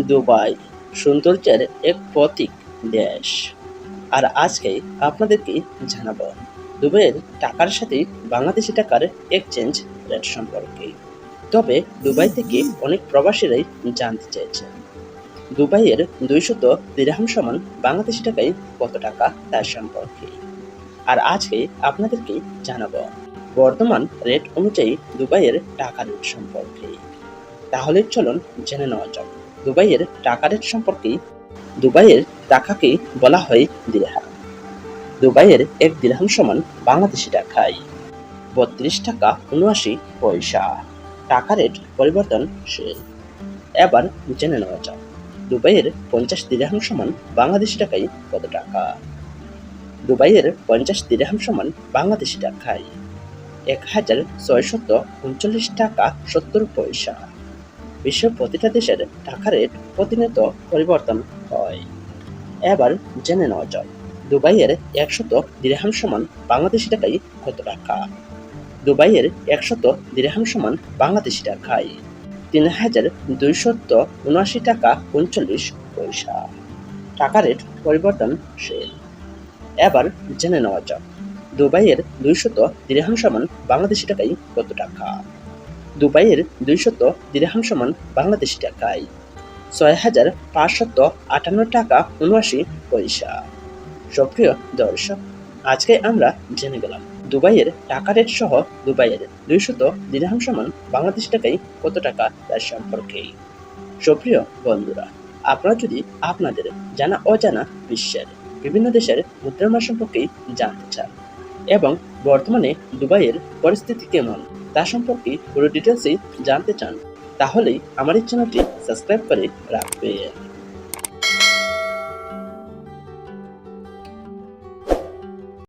Dubai সৌন্দর্যের এক প্রতীক দেশ। আর আজকে আপনাদেরকে জানাব, দুবাইয়ের টাকার সাথে বাংলাদেশি টাকার এক্সচেঞ্জ রেট সম্পর্কে। তবে দুবাই থেকে অনেক প্রবাসীরাই জানতে চেয়েছেন দুবাইয়ের দুইশত দিরহাম সমান বাংলাদেশি টাকায় কত টাকা তার সম্পর্কে। আর আজকে আপনাদেরকে জানাব, বর্তমান রেট অনুযায়ী দুবাইয়ের টাকা রেট সম্পর্কে। তাহলে চলুন জেনে নেওয়া যাক। দুবাইয়ের টাকা রেট সম্পর্কে দুবাইয়ের টাকাকে বলা হয় দিরহাম। দুবাইয়ের এক দিরহাম সমান বাংলাদেশি টাকায় বত্রিশ টাকা উনআশি পয়সা। টাকা রেট পরিবর্তনশীল। এবার জেনে নেওয়া যাক, দুবাইয়ের পঞ্চাশ দিরহাম সমান বাংলাদেশি টাকায় কত টাকা? দুবাইয়ের পঞ্চাশ দিরহাম সমান বাংলাদেশি টাকায় এক হাজার ছয়শত উনচল্লিশ টাকা সত্তর পয়সা। বিশ্বের প্রতিটা দেশের টাকা রেট প্রতিনিয়ত পরিবর্তন হয়। এবার জেনে নেওয়া যাক, দুবাইয়ের একশত দিরহাম সমান বাংলাদেশি টাকায় কত টাকা? দুবাইয়ের একশত দিরহাম সমান বাংলাদেশি টাকায় তিন হাজার দুইশত উনআশি টাকা উনচল্লিশ পয়সা। টাকা রেট পরিবর্তনশীল এবার জেনে নেওয়া যাক, দুবাইয়ের দুইশত দিরহাম সমান বাংলাদেশি টাকায় কত টাকা? দুবাইয়ের দুইশত দিরহাম সমান বাংলাদেশি টাকায়। ছয় হাজার পাঁচশত আটান্ন টাকা উনআশি পয়সা। সক্রিয় দর্শক, আজকে আমরা জেনে গেলাম, দুবাইয়ের টাকা রেট সহ দুবাইয়ের দুইশত দিরহাম সমান বাংলাদেশ টাকায় কত টাকা তার সম্পর্কে। সক্রিয় বন্ধুরা, আপনারা যদি আপনাদের জানা অজানা বিশ্বের বিভিন্ন দেশের মুদ্রামার সম্পর্কে জানতে চান এবং বর্তমানে দুবাইয়ের পরিস্থিতি কেমন তা সম্পর্কে পুরো ডিটেলসে জানতে চান তাহলে আমার এই চ্যানেলটি সাবস্ক্রাইব করে রাখবেন।